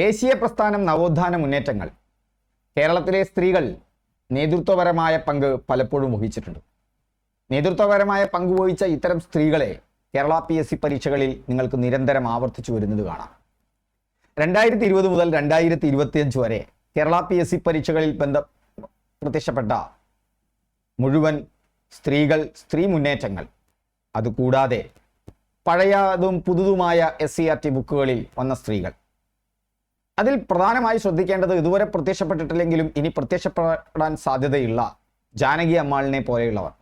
ദേശീയ പ്രസ്ഥാനം നവോത്ഥാന മുന്നേറ്റങ്ങൾ. കേരളത്തിലെ സ്ത്രീകൾ നേതൃത്വപരമായ പങ്ക് പലപ്പോഴും വഹിച്ചിട്ടുണ്ട്. നേതൃത്വപരമായ പങ്ക് വഹിച്ച ഇത്തരം സ്ത്രീകളെ കേരള പി എസ് സി പരീക്ഷകളിൽ നിങ്ങൾക്ക് നിരന്തരം ആവർത്തിച്ചു വരുന്നത് കാണാം. രണ്ടായിരത്തി ഇരുപത് മുതൽ രണ്ടായിരത്തി ഇരുപത്തിയഞ്ച് വരെ കേരള പി എസ് സി പരീക്ഷകളിൽ ബന്ധ പ്രത്യക്ഷപ്പെട്ട മുഴുവൻ സ്ത്രീകൾ സ്ത്രീ മുന്നേറ്റങ്ങൾ. അതുകൂടാതെ പഴയതും പുതുതുമായ എസ് സി ആർ ടി ബുക്കുകളിൽ വന്ന സ്ത്രീകൾ. അതിൽ പ്രധാനമായി ശ്രദ്ധിക്കേണ്ടത് ഇതുവരെ പ്രത്യക്ഷപ്പെട്ടിട്ടില്ലെങ്കിലും ഇനി പ്രത്യക്ഷപ്പെടാൻ സാധ്യതയുള്ള ജാനകി അമ്മാളിനെ പോലെയുള്ളവർ.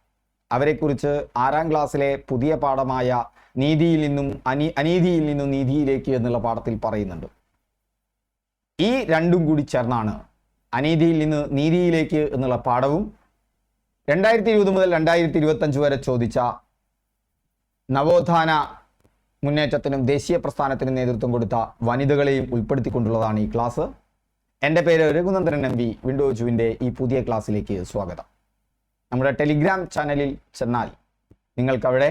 അവരെക്കുറിച്ച് ആറാം ക്ലാസ്സിലെ പുതിയ പാഠമായ നീതിയിൽ നിന്നും അനി അനീതിയിൽ നിന്നും നീതിയിലേക്ക് എന്നുള്ള പാഠത്തിൽ പറയുന്നുണ്ട്. ഈ രണ്ടും കൂടി ചേർന്നാണ് അനീതിയിൽ നിന്ന് നീതിയിലേക്ക് എന്നുള്ള പാഠവും രണ്ടായിരത്തി ഇരുപത് മുതൽ രണ്ടായിരത്തി ഇരുപത്തഞ്ച് വരെ ചോദിച്ച നവോത്ഥാന മുന്നേറ്റത്തിനും ദേശീയ പ്രസ്ഥാനത്തിനും നേതൃത്വം കൊടുത്ത വനിതകളെയും ഉൾപ്പെടുത്തിക്കൊണ്ടുള്ളതാണ് ഈ ക്ലാസ്. എന്റെ പേര് രഘുനന്ദനൻ എം വി വിൻഡോജുവിന്റെ ഈ പുതിയ ക്ലാസ്സിലേക്ക് സ്വാഗതം. നമ്മുടെ ടെലിഗ്രാം ചാനലിൽ ചെന്നാൽ നിങ്ങൾക്കവിടെ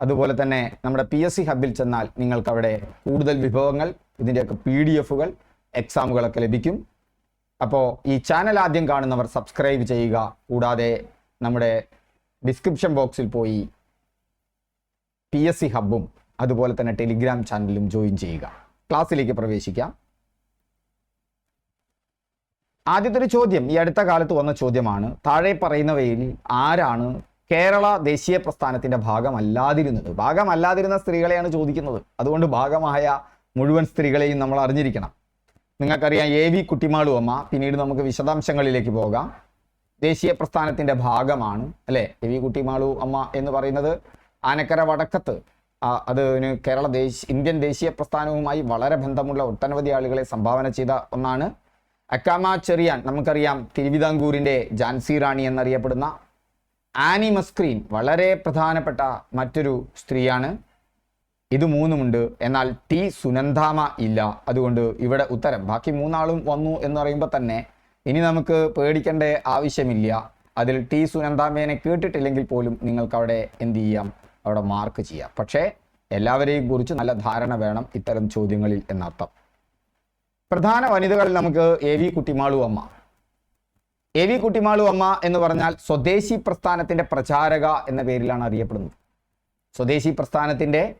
അതുപോലെ തന്നെ നമ്മുടെ പി എസ് സി ഹബിൽ ചെന്നാൽ നിങ്ങൾക്കവിടെ കൂടുതൽ വിഭവങ്ങൾ ഇതിന്റെയൊക്കെ പി ഡി എഫുകൾ എക്സാമുകളൊക്കെ ലഭിക്കും. അപ്പോൾ ഈ ചാനൽ ആദ്യം കാണുന്നവർ സബ്സ്ക്രൈബ് ചെയ്യുക. കൂടാതെ നമ്മുടെ ഡിസ്ക്രിപ്ഷൻ ബോക്സിൽ പോയി പി എസ് സി ഹബും അതുപോലെ തന്നെ ടെലിഗ്രാം ചാനലും ജോയിൻ ചെയ്യുക. ക്ലാസ്സിലേക്ക് പ്രവേശിക്കാം. ആദ്യത്തെ ഒരു ചോദ്യം ഈ അടുത്ത കാലത്ത് വന്ന ചോദ്യമാണ് താഴെ പറയുന്നവയിൽ ആരാണ് കേരള ദേശീയ പ്രസ്ഥാനത്തിന്റെ ഭാഗമല്ലാതിരുന്നത്? ഭാഗമല്ലാതിരുന്ന സ്ത്രീകളെയാണ് ചോദിക്കുന്നത്. അതുകൊണ്ട് ഭാഗമായ മുഴുവൻ സ്ത്രീകളെയും നമ്മൾ അറിഞ്ഞിരിക്കണം. നിങ്ങൾക്കറിയാം എ വി കുട്ടിമാളു അമ്മ പിന്നീട് നമുക്ക് വിശദാംശങ്ങളിലേക്ക് പോകാം. ദേശീയ പ്രസ്ഥാനത്തിന്റെ ഭാഗമാണ് അല്ലെ? എ വി കുട്ടിമാളു അമ്മ എന്ന് പറയുന്നത് ആനക്കര വടക്കത്ത്. അത് കേരള ദേശീയ ഇന്ത്യൻ ദേശീയ പ്രസ്ഥാനവുമായി വളരെ ബന്ധമുള്ള ഒട്ടനവധി ആളുകളെ സംഭാവന ചെയ്ത ഒന്നാണ് അക്കാമ ചെറിയാൻ. നമുക്കറിയാം തിരുവിതാംകൂറിന്റെ ജാൻസി റാണി എന്നറിയപ്പെടുന്ന ആനി മസ്ക്രീൻ വളരെ പ്രധാനപ്പെട്ട മറ്റൊരു സ്ത്രീയാണ്. ഇത് മൂന്നുമുണ്ട്. എന്നാൽ ടി സുനന്ദാമ ഇല്ല. അതുകൊണ്ട് ഇവിടെ ഉത്തരം. ബാക്കി മൂന്നാളും വന്നു എന്ന് പറയുമ്പോൾ തന്നെ ഇനി നമുക്ക് പേടിക്കേണ്ട ആവശ്യമില്ല. അതിൽ ടി സുനന്ദാമേനെ കേട്ടിട്ടില്ലെങ്കിൽ പോലും നിങ്ങൾക്ക് അവിടെ എന്ത് ചെയ്യാം? അവിടെ മാർക്ക് ചെയ്യാം. പക്ഷേ എല്ലാവരെയും കുറിച്ച് നല്ല ധാരണ വേണം ഇത്തരം ചോദ്യങ്ങളിൽ എന്നർത്ഥം. പ്രധാന വനിതകളിൽ നമുക്ക് എ വി കുട്ടിമാളു അമ്മ. എ വി കുട്ടിമാളു അമ്മ എന്ന് പറഞ്ഞാൽ സ്വദേശി പ്രസ്ഥാനത്തിന്റെ പ്രചാരക എന്ന പേരിലാണ് അറിയപ്പെടുന്നത്. സ്വദേശി പ്രസ്ഥാനത്തിന്റെ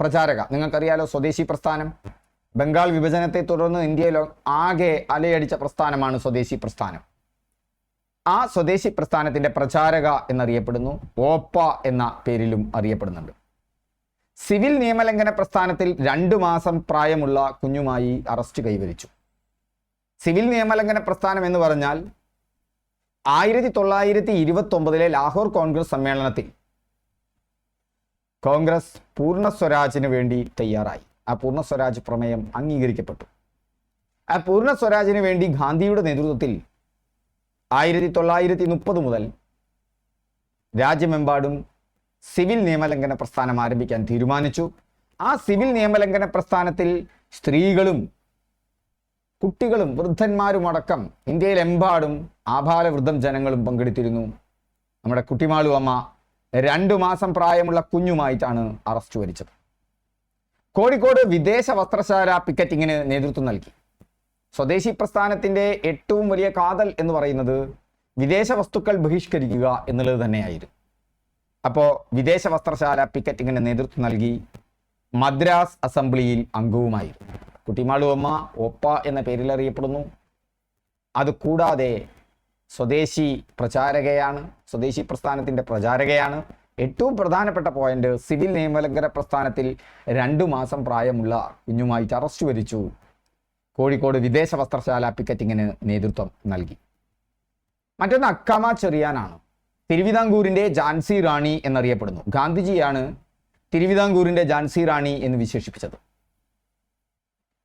പ്രചാരക. നിങ്ങൾക്കറിയാലോ സ്വദേശി പ്രസ്ഥാനം? ബംഗാൾ വിഭജനത്തെ തുടർന്ന് ഇന്ത്യയിലോ ആകെ അലയടിച്ച പ്രസ്ഥാനമാണ് സ്വദേശി പ്രസ്ഥാനം. ആ സ്വദേശി പ്രസ്ഥാനത്തിന്റെ പ്രചാരക എന്നറിയപ്പെടുന്നു. ഓപ്പ എന്ന പേരിലും അറിയപ്പെടുന്നുണ്ട്. സിവിൽ നിയമലംഘന പ്രസ്ഥാനത്തിൽ രണ്ടു മാസം പ്രായമുള്ള കുഞ്ഞുമായി അറസ്റ്റ് കൈവരിച്ചു. സിവിൽ നിയമലംഘന പ്രസ്ഥാനം എന്ന് പറഞ്ഞാൽ ആയിരത്തി തൊള്ളായിരത്തി ഇരുപത്തി ഒമ്പതിലെ ലാഹോർ കോൺഗ്രസ് സമ്മേളനത്തിൽ കോൺഗ്രസ് പൂർണ സ്വരാജിന് വേണ്ടി തയ്യാറായി. ആ പൂർണ സ്വരാജ് പ്രമേയം അംഗീകരിക്കപ്പെട്ടു. ആ പൂർണ സ്വരാജിന് വേണ്ടി ഗാന്ധിയുടെ നേതൃത്വത്തിൽ ആയിരത്തി തൊള്ളായിരത്തി മുപ്പത് മുതൽ രാജ്യമെമ്പാടും സിവിൽ നിയമലംഘന പ്രസ്ഥാനം ആരംഭിക്കാൻ തീരുമാനിച്ചു. ആ സിവിൽ നിയമലംഘന പ്രസ്ഥാനത്തിൽ സ്ത്രീകളും കുട്ടികളും വൃദ്ധന്മാരും അടക്കം ഇന്ത്യയിലെമ്പാടും ആഭാലവൃദ്ധം ജനങ്ങളും പങ്കെടുത്തിരുന്നു. നമ്മുടെ കുട്ടിമാളു അമ്മ രണ്ടു മാസം പ്രായമുള്ള കുഞ്ഞുമായിട്ടാണ് അറസ്റ്റ് വരിച്ചത്. കോഴിക്കോട് വിദേശ വസ്ത്രശാല പിക്കറ്റിങ്ങിന് നേതൃത്വം നൽകി. സ്വദേശി പ്രസ്ഥാനത്തിന്റെ ഏറ്റവും വലിയ കാതൽ എന്ന് പറയുന്നത് വിദേശ വസ്തുക്കൾ ബഹിഷ്കരിക്കുക എന്നുള്ളത് തന്നെയായിരുന്നു. അപ്പോൾ വിദേശ വസ്ത്രശാല പിക്കറ്റിങ്ങിന് നേതൃത്വം നൽകി മദ്രാസ് അസംബ്ലിയിൽ അംഗവുമായിരുന്നു. കുട്ടിമാളു അമ്മ ഒപ്പ എന്ന പേരിൽ അറിയപ്പെടുന്നു അത് കൂടാതെ സ്വദേശി പ്രചാരകയാണ് സ്വദേശി പ്രസ്ഥാനത്തിന്റെ പ്രചാരകയാണ്. ഏറ്റവും പ്രധാനപ്പെട്ട പോയിന്റ് സിവിൽ നിയമലംഘന പ്രസ്ഥാനത്തിൽ രണ്ടു മാസം പ്രായമുള്ള കുഞ്ഞുമായിട്ട് അറസ്റ്റ് വരിച്ചു. കോഴിക്കോട് വിദേശ വസ്ത്രശാല പിക്കറ്റിങ്ങിന് നേതൃത്വം നൽകി. മറ്റൊന്ന് അക്കാമ ചെറിയാനാണ്. തിരുവിതാംകൂറിന്റെ ജാൻസി റാണി എന്നറിയപ്പെടുന്നു. ഗാന്ധിജിയാണ് തിരുവിതാംകൂറിന്റെ ജാൻസി റാണി എന്ന് വിശേഷിപ്പിച്ചത്.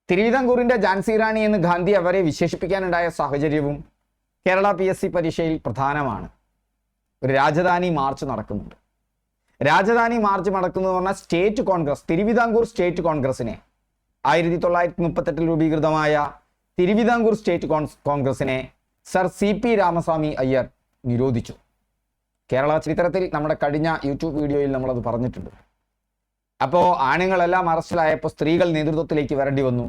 തിരുവിതാംകൂറിന്റെ ജാൻസി റാണി എന്ന് ഗാന്ധി അവരെ വിശേഷിപ്പിക്കാനുണ്ടായ സാഹചര്യവും കേരള പി എസ് സി പരീക്ഷയിൽ പ്രധാനമാണ്. ഒരു രാജധാനി മാർച്ച് നടക്കുന്നുണ്ട്. രാജധാനി മാർച്ച് നടക്കുന്നു പറഞ്ഞാൽ സ്റ്റേറ്റ് കോൺഗ്രസ് തിരുവിതാംകൂർ സ്റ്റേറ്റ് കോൺഗ്രസിനെ ആയിരത്തി തൊള്ളായിരത്തി മുപ്പത്തെട്ടിൽ രൂപീകൃതമായ തിരുവിതാംകൂർ സ്റ്റേറ്റ് കോൺ കോൺഗ്രസിനെ sir C P Ramaswami Iyer നിരോധിച്ചു. കേരള ചരിത്രത്തിൽ നമ്മുടെ കഴിഞ്ഞ യൂട്യൂബ് വീഡിയോയിൽ നമ്മളത് പറഞ്ഞിട്ടുണ്ട്. അപ്പോൾ ആണുങ്ങളെല്ലാം അറസ്റ്റിലായപ്പോൾ സ്ത്രീകൾ നേതൃത്വത്തിലേക്ക് വരേണ്ടി വന്നു.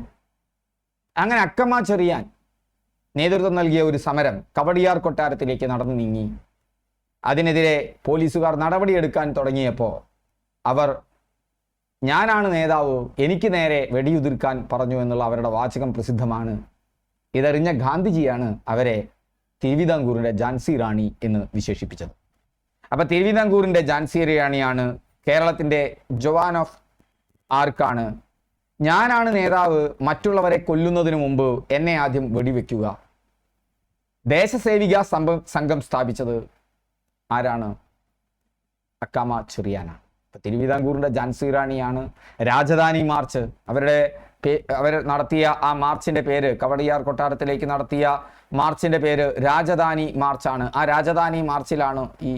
അങ്ങനെ അക്കമ്മ ചെറിയാൻ നേതൃത്വം നൽകിയ ഒരു സമരം കവടിയാർ കൊട്ടാരത്തിലേക്ക് നടന്നു നീങ്ങി. അതിനെതിരെ പോലീസുകാർ നടപടിയെടുക്കാൻ തുടങ്ങിയപ്പോൾ അവർ ഞാനാണ് നേതാവ് എനിക്ക് നേരെ വെടിയുതിർക്കാൻ പറഞ്ഞു എന്നുള്ള അവരുടെ വാചകം പ്രസിദ്ധമാണ്. ഇതറിഞ്ഞ ഗാന്ധിജിയാണ് അവരെ തിരുവിതാംകൂറിന്റെ ജാൻസി റാണി എന്ന് വിശേഷിപ്പിച്ചത്. അപ്പം തിരുവിതാംകൂറിന്റെ ജാൻസി റാണിയാണ് കേരളത്തിന്റെ ജവാൻ ഓഫ് ആർക്കാണ്. ഞാനാണ് നേതാവ് മറ്റുള്ളവരെ കൊല്ലുന്നതിന് മുമ്പ് എന്നെ ആദ്യം വെടിവെക്കുക. ദേശസേവിക സംഭ സംഘം സ്ഥാപിച്ചത് ആരാണ്? അക്കാമ ചെറിയാനാണ് ഇപ്പൊ തിരുവിതാംകൂറിന്റെ ജാൻസി റാണിയാണ് രാജധാനി മാർച്ച്. അവരുടെ അവർ നടത്തിയ ആ മാർച്ചിന്റെ പേര് കവടിയാർ കൊട്ടാരത്തിലേക്ക് നടത്തിയ മാർച്ചിന്റെ പേര് രാജധാനി മാർച്ചാണ്. ആ രാജധാനി മാർച്ചിലാണ് ഈ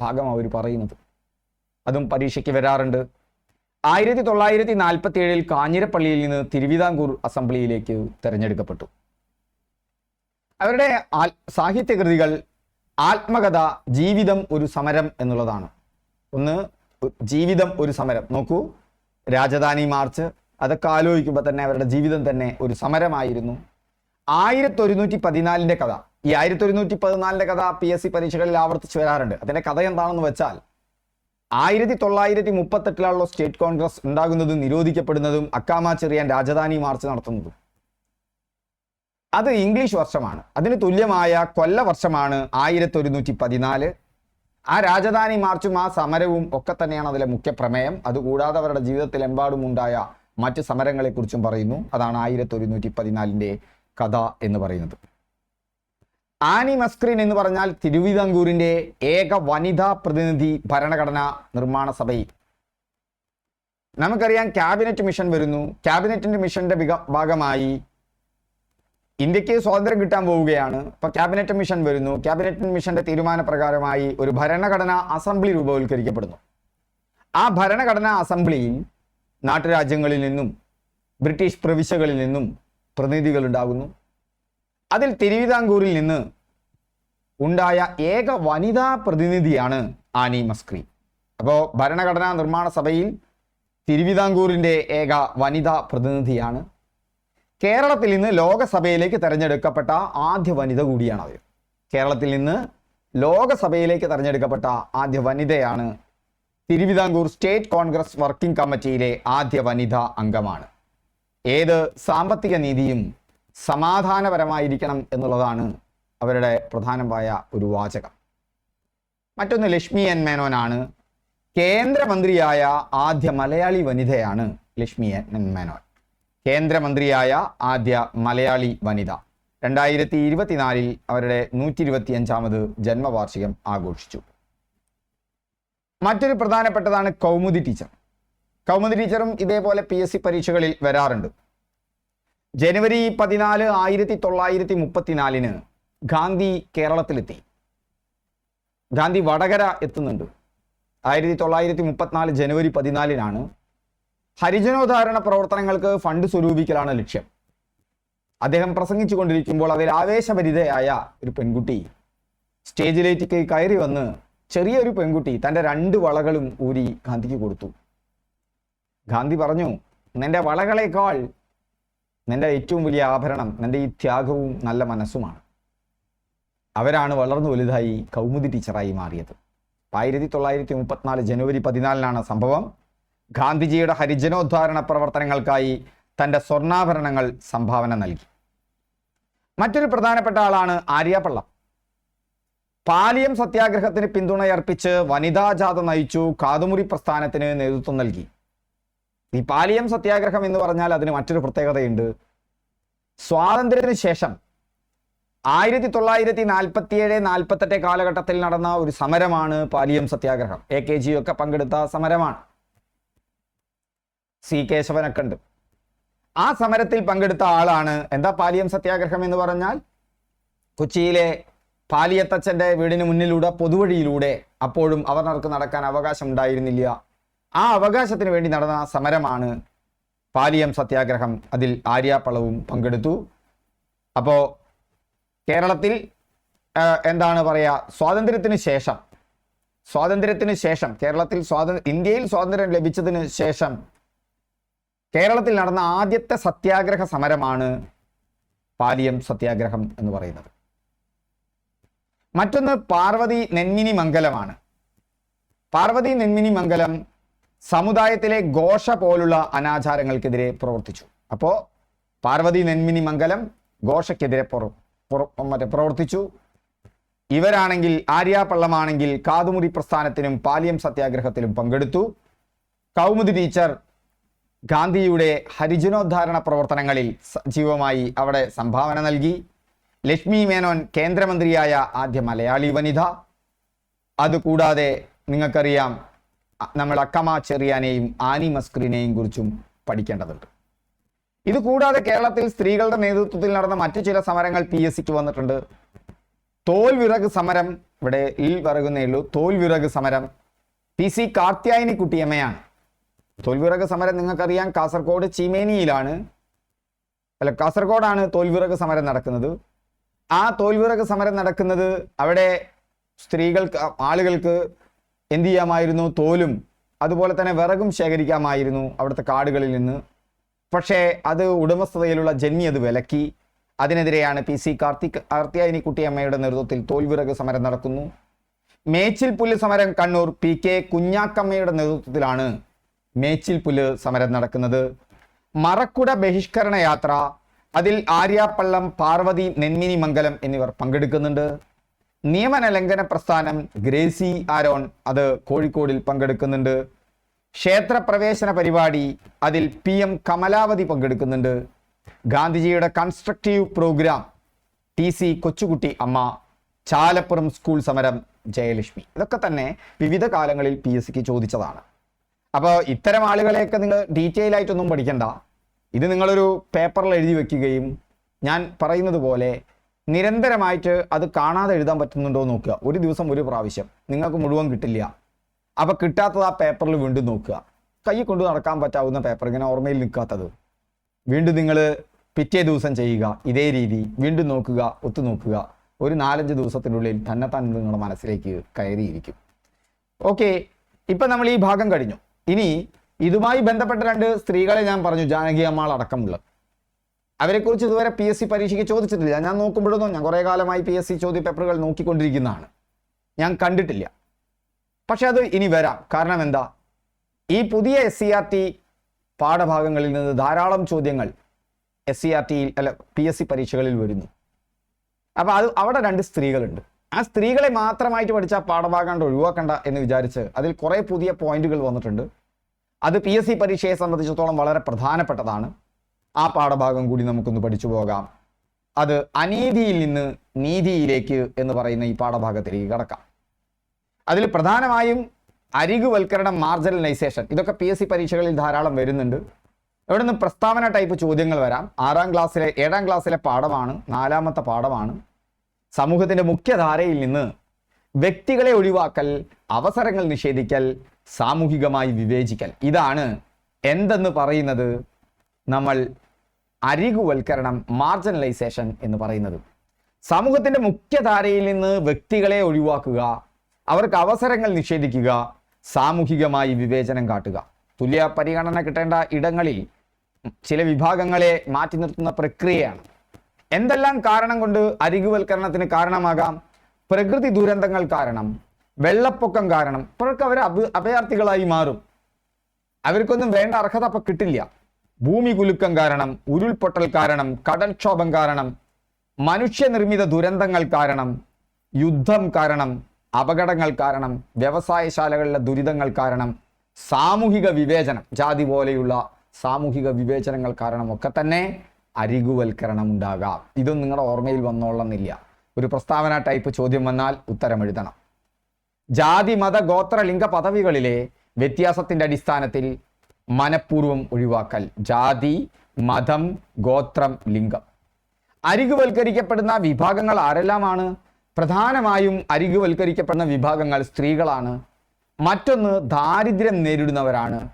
ഭാഗം അവർ പറയുന്നത്. അതും പരീക്ഷയ്ക്ക് വരാറുണ്ട്. ആയിരത്തി തൊള്ളായിരത്തി നാൽപ്പത്തി ഏഴിൽ കാഞ്ഞിരപ്പള്ളിയിൽ നിന്ന് തിരുവിതാംകൂർ അസംബ്ലിയിലേക്ക് തിരഞ്ഞെടുക്കപ്പെട്ടു. അവരുടെ സാഹിത്യകൃതികൾ ആത്മകഥ ജീവിതം ഒരു സമരം എന്നുള്ളതാണ്. ഒന്ന് ജീവിതം ഒരു സമരം. നോക്കൂ രാജധാനി മാർച്ച് അതൊക്കെ ആലോചിക്കുമ്പോൾ തന്നെ അവരുടെ ജീവിതം തന്നെ ഒരു സമരമായിരുന്നു. ആയിരത്തി ഒരുന്നൂറ്റി പതിനാലിന്റെ കഥ. ഈ ആയിരത്തി ഒരുന്നൂറ്റി പതിനാലിന്റെ കഥ പി എസ് സി പരീക്ഷകളിൽ ആവർത്തിച്ച് വരാറുണ്ട്. അതിന്റെ കഥ എന്താണെന്ന് വെച്ചാൽ ആയിരത്തി തൊള്ളായിരത്തി മുപ്പത്തെട്ടിലാണല്ലോ സ്റ്റേറ്റ് കോൺഗ്രസ് ഉണ്ടാകുന്നതും നിരോധിക്കപ്പെടുന്നതും അക്കാമ ചെറിയാൻ രാജധാനി മാർച്ച് നടത്തുന്നതും. അത് ഇംഗ്ലീഷ് വർഷമാണ്. അതിന് തുല്യമായ കൊല്ല വർഷമാണ് ആയിരത്തി ഒരുന്നൂറ്റി പതിനാല് ആ രാജധാനി മാർച്ചും ആ സമരവും ഒക്കെ തന്നെയാണ് അതിലെ മുഖ്യ പ്രമേയം. അതുകൂടാതെ അവരുടെ ജീവിതത്തിലെമ്പാടും ഉണ്ടായ മറ്റ് സമരങ്ങളെക്കുറിച്ചും പറയുന്നു. അതാണ് ആയിരത്തി ഒരുന്നൂറ്റി പതിനാലിന്റെ കഥ എന്ന് പറയുന്നത്. ആനി മസ്ക്രീൻ എന്ന് പറഞ്ഞാൽ തിരുവിതാംകൂറിന്റെ ഏക വനിതാ പ്രതിനിധി ഭരണഘടന നിർമ്മാണ സഭയിൽ നമുക്കറിയാം ക്യാബിനറ്റ് മിഷൻ വരുന്നു. ക്യാബിനറ്റിന്റെ മിഷന്റെ ഭാഗമായി ഇന്ത്യയ്ക്ക് സ്വാതന്ത്ര്യം കിട്ടാൻ പോവുകയാണ്. ഇപ്പൊ ക്യാബിനറ്റ് മിഷൻ വരുന്നു. ക്യാബിനറ്റ് മിഷന്റെ തീരുമാനപ്രകാരമായി ഒരു ഭരണഘടനാ അസംബ്ലി രൂപവൽക്കരിക്കപ്പെടുന്നു. ആ ഭരണഘടനാ അസംബ്ലിയിൽ നാട്ടുരാജ്യങ്ങളിൽ നിന്നും ബ്രിട്ടീഷ് പ്രവിശ്യകളിൽ നിന്നും പ്രതിനിധികൾ ഉണ്ടാകുന്നു അതിൽ തിരുവിതാംകൂറിൽ നിന്ന് ഉണ്ടായ ഏക വനിതാ പ്രതിനിധിയാണ് ആനി മസ്ക്രി. അപ്പോൾ ഭരണഘടനാ നിർമ്മാണ സഭയിൽ തിരുവിതാംകൂറിന്റെ ഏക വനിതാ പ്രതിനിധിയാണ്. കേരളത്തിൽ നിന്ന് ലോകസഭയിലേക്ക് തിരഞ്ഞെടുക്കപ്പെട്ട ആദ്യ വനിത കൂടിയാണ് അവർ. കേരളത്തിൽ നിന്ന് ലോകസഭയിലേക്ക് തിരഞ്ഞെടുക്കപ്പെട്ട ആദ്യ വനിതയാണ് തിരുവിതാംകൂർ സ്റ്റേറ്റ് കോൺഗ്രസ് വർക്കിംഗ് കമ്മിറ്റിയിലെ ആദ്യ വനിതാ അംഗമാണ്. ഏത് സാമ്പത്തിക നീതിയും സമാധാനപരമായിരിക്കണം എന്നുള്ളതാണ് അവരുടെ പ്രധാനമായ ഒരു വാചകം. മറ്റൊന്ന് ലക്ഷ്മി എൻ മേനോനാണ്. കേന്ദ്രമന്ത്രിയായ ആദ്യ മലയാളി വനിതയാണ് ലക്ഷ്മി എൻ മേനോൻ. കേന്ദ്രമന്ത്രിയായ ആദ്യ മലയാളി വനിത. രണ്ടായിരത്തി ഇരുപത്തിനാലിൽ അവരുടെ നൂറ്റി ഇരുപത്തിയഞ്ചാമത് ജന്മവാർഷികം ആഘോഷിച്ചു. മറ്റൊരു പ്രധാനപ്പെട്ടതാണ് കൗമുദി ടീച്ചർ. കൗമുദി ടീച്ചറും ഇതേപോലെ പി എസ് സി പരീക്ഷകളിൽ വരാറുണ്ട്. ജനുവരി പതിനാല് ആയിരത്തി തൊള്ളായിരത്തി മുപ്പത്തിനാലിന് ഗാന്ധി കേരളത്തിലെത്തി. ഗാന്ധി വടകര എത്തുന്നുണ്ട്. ആയിരത്തി തൊള്ളായിരത്തി മുപ്പത്തിനാല് ജനുവരി പതിനാലിനാണ് ഹരിജനോദ്ധാരണ പ്രവർത്തനങ്ങൾക്ക് ഫണ്ട് സ്വരൂപിക്കലാണ് ലക്ഷ്യം. അദ്ദേഹം പ്രസംഗിച്ചു കൊണ്ടിരിക്കുമ്പോൾ അതിൽ ആവേശഭരിതയായ ഒരു പെൺകുട്ടി സ്റ്റേജിലേക്ക് കയറി വന്ന് ചെറിയൊരു പെൺകുട്ടി തന്റെ രണ്ട് വളകളും ഊരി ഗാന്ധിക്ക് കൊടുത്തു. ഗാന്ധി പറഞ്ഞു നിന്റെ വളകളേക്കാൾ നിന്റെ ഏറ്റവും വലിയ ആഭരണം നിന്റെ ഈ ത്യാഗവും നല്ല മനസ്സുമാണ്. അവരാണ് വളർന്നു വലുതായി കൗമുദി ടീച്ചറായി മാറിയത്. ആയിരത്തി തൊള്ളായിരത്തി മുപ്പത്തിനാല് ജനുവരി പതിനാലിനാണ് സംഭവം. ഗാന്ധിജിയുടെ ഹരിജനോദ്ധാരണ പ്രവർത്തനങ്ങൾക്കായി തന്റെ സ്വർണാഭരണങ്ങൾ സംഭാവന നൽകി. മറ്റൊരു പ്രധാനപ്പെട്ട ആളാണ് ആര്യപ്പള്ള. പാലിയം സത്യാഗ്രഹത്തിന് പിന്തുണയർപ്പിച്ച് വനിതാജാഥ നയിച്ചു കാതുമുറി പ്രസ്ഥാനത്തിന് നേതൃത്വം നൽകി. ഈ പാലിയം സത്യാഗ്രഹം എന്ന് പറഞ്ഞാൽ അതിന് മറ്റൊരു പ്രത്യേകതയുണ്ട്. സ്വാതന്ത്ര്യത്തിന് ശേഷം ആയിരത്തി തൊള്ളായിരത്തി നാൽപ്പത്തിയേഴ് നാൽപ്പത്തെട്ട് കാലഘട്ടത്തിൽ നടന്ന ഒരു സമരമാണ് പാലിയം സത്യാഗ്രഹം. എ കെ ജി ഒക്കെ പങ്കെടുത്ത സമരമാണ്. സി കേശവനൊക്കെ ഉണ്ട്. ആ സമരത്തിൽ പങ്കെടുത്ത ആളാണ് എന്താ പാലിയം സത്യാഗ്രഹം എന്ന് പറഞ്ഞാൽ? കൊച്ചിയിലെ പാലിയത്തച്ഛന്റെ വീടിന് മുന്നിലൂടെ പൊതുവഴിയിലൂടെ അപ്പോഴും അവർക്ക് നടക്കാൻ അവകാശം ഉണ്ടായിരുന്നില്ല ആ അവകാശത്തിന് വേണ്ടി നടന്ന സമരമാണ് പാലിയം സത്യാഗ്രഹം. അതിൽ ആര്യാപ്പളവും പങ്കെടുത്തു. അപ്പോൾ കേരളത്തിൽ എന്താണ് പറയുക സ്വാതന്ത്ര്യത്തിന് ശേഷം സ്വാതന്ത്ര്യത്തിന് ശേഷം കേരളത്തിൽ സ്വാതന്ത്ര്യ ഇന്ത്യയിൽ സ്വാതന്ത്ര്യം ലഭിച്ചതിന് ശേഷം കേരളത്തിൽ നടന്ന ആദ്യത്തെ സത്യാഗ്രഹ സമരമാണ് പാലിയം സത്യാഗ്രഹം എന്ന് പറയുന്നത്. മറ്റൊന്ന് പാർവതി നെന്മിനി മംഗലമാണ്. പാർവതി നെന്മിനി മംഗലം സമുദായത്തിലെ ഘോഷ പോലുള്ള അനാചാരങ്ങൾക്കെതിരെ പ്രവർത്തിച്ചു. അപ്പോൾ പാർവതി നെന്മിനി മംഗലം ഘോഷയ്ക്കെതിരെ മറ്റേ പ്രവർത്തിച്ചു. ഇവരാണെങ്കിൽ ആര്യാപള്ളമാണെങ്കിൽ കാതുമുറി പ്രസ്ഥാനത്തിനും പാലിയം സത്യാഗ്രഹത്തിലും പങ്കെടുത്തു. കൗമുദി ടീച്ചർ ഗാന്ധിയുടെ ഹരിജനോദ്ധാരണ പ്രവർത്തനങ്ങളിൽ സജീവമായി അവിടെ സംഭാവന നൽകി. ലക്ഷ്മി മേനോൻ കേന്ദ്രമന്ത്രിയായ ആദ്യ മലയാളി വനിത. അതുകൂടാതെ നിങ്ങൾക്കറിയാം നമ്മൾ അക്കമാ ചെറിയാനെയും ആനി മസ്ക്രീനെയും കുറിച്ചും പഠിക്കേണ്ടതുണ്ട്. ഇത് കൂടാതെ കേരളത്തിൽ സ്ത്രീകളുടെ നേതൃത്വത്തിൽ നടന്ന മറ്റു ചില സമരങ്ങൾ പി എസ് സിക്ക് വന്നിട്ടുണ്ട്. തോൽവിറക് സമരം ഇവിടെ ഇൽ വിറകുന്നേ ഉള്ളൂ. തോൽവിറക് സമരം. പി സി കാർത്യായനി കുട്ടിയമ്മയാണ്. തോൽവിറക് സമരം നിങ്ങൾക്കറിയാം. കാസർഗോഡ് ചീമേനിയിലാണ്. അല്ല കാസർഗോഡാണ് തോൽവിറക് സമരം നടക്കുന്നത്. ആ തോൽവിറക് സമരം നടക്കുന്നത് അവിടെ സ്ത്രീകൾക്ക് ആളുകൾക്ക് എന്ത് ചെയ്യാമായിരുന്നു? തോലും അതുപോലെ തന്നെ വിറകും ശേഖരിക്കാമായിരുന്നു അവിടുത്തെ കാടുകളിൽ നിന്ന്. പക്ഷേ അത് ഉടമസ്ഥതയിലുള്ള ജന്മി അത് വിലക്കി. അതിനെതിരെയാണ് പി സി കാർത്തിക് കാർത്തിയായനി കുട്ടിയമ്മയുടെ നേതൃത്വത്തിൽ തോൽവിറക് സമരം നടക്കുന്നു മേച്ചിൽ പുല്ല് സമരം കണ്ണൂർ പി കെ കുഞ്ഞാക്കമ്മയുടെ നേതൃത്വത്തിലാണ് മേച്ചിൽ പുല്ല് സമരം നടക്കുന്നത്. മറക്കുട ബഹിഷ്കരണ യാത്ര അതിൽ ആര്യാപ്പള്ളം പാർവതി നെന്മിനി മംഗലം എന്നിവർ പങ്കെടുക്കുന്നുണ്ട്. നിയമന ലംഘന പ്രസ്ഥാനം ഗ്രേസി ആരോൺ അത് കോഴിക്കോടിൽ പങ്കെടുക്കുന്നുണ്ട്. ക്ഷേത്രപ്രവേശന പരിപാടി അതിൽ പി എം കമലാവതി പങ്കെടുക്കുന്നുണ്ട്. ഗാന്ധിജിയുടെ കൺസ്ട്രക്റ്റീവ് പ്രോഗ്രാം ടി സി കൊച്ചുകുട്ടി അമ്മ ചാലപ്പുറം സ്കൂൾ സമരം ജയലക്ഷ്മി. ഇതൊക്കെ തന്നെ വിവിധ കാലങ്ങളിൽ പി എസ് സിക്ക് ചോദിച്ചതാണ്. അപ്പോൾ ഇത്തരം ആളുകളെയൊക്കെ നിങ്ങൾ ഡീറ്റെയിൽ ആയിട്ടൊന്നും പഠിക്കണ്ട. ഇത് നിങ്ങളൊരു പേപ്പറിൽ എഴുതി വെക്കുകയും ഞാൻ പറയുന്നത് പോലെ നിരന്തരമായിട്ട് അത് കാണാതെ എഴുതാൻ പറ്റുന്നുണ്ടോ എന്ന് നോക്കുക. ഒരു ദിവസം ഒരു പ്രാവശ്യം. നിങ്ങൾക്ക് മുഴുവൻ കിട്ടില്ല. അപ്പോൾ കിട്ടാത്തത് ആ പേപ്പറിൽ വീണ്ടും നോക്കുക. കൈ കൊണ്ട് നടക്കാൻ പറ്റാവുന്ന പേപ്പർ ഇങ്ങനെ ഓർമ്മയിൽ നിൽക്കാത്തത്. വീണ്ടും നിങ്ങൾ പിറ്റേ ദിവസം ചെയ്യുക. ഇതേ രീതി. വീണ്ടും നോക്കുക ഒത്തു നോക്കുക. ഒരു നാലഞ്ച് ദിവസത്തിനുള്ളിൽ തന്നെത്താൻ നിങ്ങളുടെ മനസ്സിലേക്ക് കയറിയിരിക്കും. ഓക്കെ. ഇപ്പൊ നമ്മൾ ഈ ഭാഗം കഴിഞ്ഞു. ഇനി ഇതുമായി ബന്ധപ്പെട്ട രണ്ട് സ്ത്രീകളെ ഞാൻ പറഞ്ഞു. ജാനകി അമ്മാൾ അടക്കമുള്ള അവരെക്കുറിച്ച് ഇതുവരെ പി എസ് സി പരീക്ഷയ്ക്ക് ചോദിച്ചിട്ടില്ല. ഞാൻ നോക്കുമ്പോഴൊന്നും ഞാൻ കുറേ കാലമായി പി എസ് സി ചോദ്യ പേപ്പറുകൾ നോക്കിക്കൊണ്ടിരിക്കുന്നതാണ്. ഞാൻ കണ്ടിട്ടില്ല. പക്ഷെ അത് ഇനി വരാം. കാരണം എന്താ? ഈ പുതിയ എസ് സി ആർ ടി പാഠഭാഗങ്ങളിൽ നിന്ന് ധാരാളം ചോദ്യങ്ങൾ എസ് സി ആർ ടിയിൽ അല്ല പി എസ് സി പരീക്ഷകളിൽ വരുന്നു. അപ്പോൾ അത് അവിടെ രണ്ട് സ്ത്രീകളുണ്ട്. ആ സ്ത്രീകളെ മാത്രമായിട്ട് പഠിച്ച പാഠഭാഗം കൊണ്ട് ഒഴിവാക്കണ്ട എന്ന് വിചാരിച്ച് അതിൽ കുറേ പുതിയ പോയിന്റുകൾ വന്നിട്ടുണ്ട്. അത് പി എസ് സി പരീക്ഷയെ സംബന്ധിച്ചിടത്തോളം വളരെ പ്രധാനപ്പെട്ടതാണ്. ആ പാഠഭാഗം കൂടി നമുക്കൊന്ന് പഠിച്ചു പോകാം. അത് അനീതിയിൽ നിന്ന് നീതിയിലേക്ക് എന്ന് പറയുന്ന ഈ പാഠഭാഗത്തിലേക്ക് കടക്കാം. അതിൽ പ്രധാനമായും അരികുവൽക്കരണം മാർജിനലൈസേഷൻ ഇതൊക്കെ പി എസ് സി പരീക്ഷകളിൽ ധാരാളം വരുന്നുണ്ട്. ഇവിടെ നിന്ന് പ്രസ്താവന ടൈപ്പ് ചോദ്യങ്ങൾ വരാം. ആറാം ക്ലാസ്സിലെ ഏഴാം ക്ലാസ്സിലെ പാഠമാണ് നാലാമത്തെ പാഠമാണ്. സമൂഹത്തിന്റെ മുഖ്യധാരയിൽ നിന്ന് വ്യക്തികളെ ഒഴിവാക്കൽ അവസരങ്ങൾ നിഷേധിക്കൽ സാമൂഹികമായി വിവേചിക്കൽ. ഇതാണ് എന്തെന്ന് പറയുന്നത് നമ്മൾ അരികുവൽക്കരണം മാർജിനലൈസേഷൻ എന്ന് പറയുന്നത്. സമൂഹത്തിന്റെ മുഖ്യധാരയിൽ നിന്ന് വ്യക്തികളെ ഒഴിവാക്കുക അവർക്ക് അവസരങ്ങൾ നിഷേധിക്കുക സാമൂഹികമായി വിവേചനം കാട്ടുക. തുല്യ പരിഗണന കിട്ടേണ്ട ഇടങ്ങളിൽ ചില വിഭാഗങ്ങളെ മാറ്റി നിർത്തുന്ന പ്രക്രിയയാണ്. എന്തെല്ലാം കാരണം കൊണ്ട് അരികുവൽക്കരണത്തിന് കാരണമാകാം? പ്രകൃതി ദുരന്തങ്ങൾ കാരണം വെള്ളപ്പൊക്കം കാരണം ഇപ്പോഴൊക്കെ അവർ അഭ അഭയാർത്ഥികളായി മാറും. അവർക്കൊന്നും വേണ്ട അർഹത അപ്പൊ കിട്ടില്ല. ഭൂമി കുലുക്കം കാരണം ഉരുൾപൊട്ടൽ കാരണം കടൽക്ഷോഭം കാരണം മനുഷ്യനിർമ്മിത ദുരന്തങ്ങൾ കാരണം യുദ്ധം കാരണം അപകടങ്ങൾ കാരണം വ്യവസായശാലകളിലെ ദുരിതങ്ങൾ കാരണം സാമൂഹിക വിവേചനം ജാതി പോലെയുള്ള സാമൂഹിക വിവേചനങ്ങൾ കാരണം ഒക്കെ തന്നെ അരികുവൽക്കരണം ഉണ്ടാകാം. ഇതൊന്നും നിങ്ങളുടെ ഓർമ്മയിൽ വന്നോളന്നില്ല. ഒരു പ്രസ്താവന ടൈപ്പ് ചോദ്യം വന്നാൽ ഉത്തരം എഴുതണം. ജാതി മത ഗോത്ര ലിംഗ പദവികളിലെ വ്യത്യാസത്തിന്റെ അടിസ്ഥാനത്തിൽ മനഃപൂർവം ഒഴിവാക്കൽ. ജാതി മതം ഗോത്രം ലിംഗം. അരികുവൽക്കരിക്കപ്പെടുന്ന വിഭാഗങ്ങൾ ആരെല്ലാമാണ്? പ്രധാനമായും അരികുവൽക്കരിക്കപ്പെടുന്ന വിഭാഗങ്ങൾ സ്ത്രീകളാണ്. മറ്റൊന്ന് ദാരിദ്ര്യം നേരിടുന്നവരാണ്.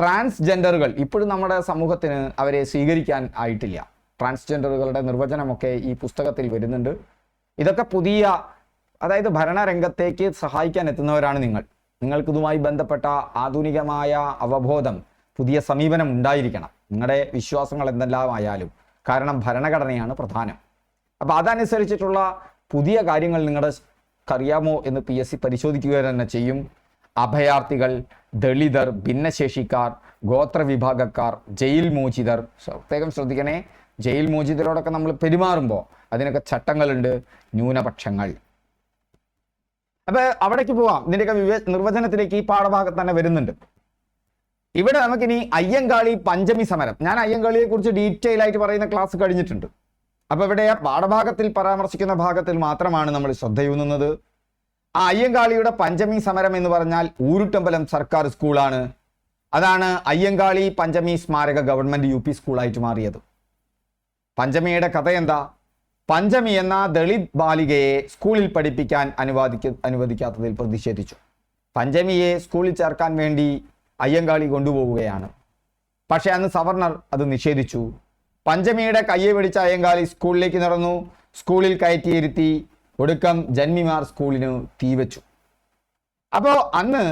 ട്രാൻസ്ജെൻഡറുകൾ. ഇപ്പോഴും നമ്മുടെ സമൂഹത്തിന് അവരെ സ്വീകരിക്കാൻ ആയിട്ടില്ല. ട്രാൻസ്ജെൻഡറുകളുടെ നിർവചനമൊക്കെ ഈ പുസ്തകത്തിൽ വരുന്നുണ്ട്. ഇതൊക്കെ പുതിയ അതായത് ഭരണരംഗത്തേക്ക് സഹായിക്കാൻ എത്തുന്നവരാണ് നിങ്ങൾ. നിങ്ങൾക്കിതുമായി ബന്ധപ്പെട്ട ആധുനികമായ അവബോധം പുതിയ സമീപനം ഉണ്ടായിരിക്കണം. നിങ്ങളുടെ വിശ്വാസങ്ങൾ എന്തെല്ലാം ആയാലും. കാരണം ഭരണഘടനയാണ് പ്രധാനം. അപ്പോൾ അതനുസരിച്ചിട്ടുള്ള പുതിയ കാര്യങ്ങൾ നിങ്ങളുടെ അറിയാമോ എന്ന് പി എസ് സി പരിശോധിക്കുക തന്നെ ചെയ്യും. അഭയാർത്ഥികൾ ദളിതർ ഭിന്നശേഷിക്കാർ ഗോത്രവിഭാഗക്കാർ ജയിൽ മോചിതർ. പ്രത്യേകം ശ്രദ്ധിക്കണേ ജയിൽ മോചിതരോടൊക്കെ നമ്മൾ പെരുമാറുമ്പോൾ അതിനൊക്കെ ചട്ടങ്ങളുണ്ട് ന്യൂനപക്ഷങ്ങൾ. അപ്പൊ അവിടേക്ക് പോവാം. ഇതിന്റെയൊക്കെ വിവേ നിർവചനത്തിലേക്ക് ഈ പാഠഭാഗത്ത് തന്നെ വരുന്നുണ്ട്. ഇവിടെ നമുക്കിനി അയ്യങ്കാളി പഞ്ചമി സമരം. ഞാൻ അയ്യങ്കാളിയെ കുറിച്ച് ഡീറ്റെയിൽ ആയിട്ട് പറയുന്ന ക്ലാസ് കഴിഞ്ഞിട്ടുണ്ട്. അപ്പൊ ഇവിടെ പാഠഭാഗത്തിൽ പരാമർശിക്കുന്ന ഭാഗത്തിൽ മാത്രമാണ് നമ്മൾ ശ്രദ്ധയൂന്നുന്നത് ആ അയ്യങ്കാളിയുടെ പഞ്ചമി സമരം എന്ന് പറഞ്ഞാൽ ഊരുട്ടമ്പലം സർക്കാർ സ്കൂളാണ് അതാണ് അയ്യങ്കാളി പഞ്ചമി സ്മാരക ഗവൺമെന്റ് യു പി സ്കൂളായിട്ട് മാറിയത്. പഞ്ചമിയുടെ കഥ എന്താ? പഞ്ചമി എന്ന ദളിത് ബാലികയെ സ്കൂളിൽ പഠിപ്പിക്കാൻ അനുവാദിക്ക അനുവദിക്കാത്തതിൽ പ്രതിഷേധിച്ചു. പഞ്ചമിയെ സ്കൂളിൽ ചേർക്കാൻ വേണ്ടി അയ്യങ്കാളി കൊണ്ടുപോവുകയാണ്. പക്ഷെ അന്ന് സവർണർ അത് നിഷേധിച്ചു. പഞ്ചമിയുടെ കയ്യെ പിടിച്ച അയ്യങ്കാളി സ്കൂളിലേക്ക് നടന്നു. സ്കൂളിൽ കയറ്റിയിരുത്തി ഒടുക്കം ജന്മിമാർ സ്കൂളിന് തീവച്ചു അപ്പോൾ അന്ന്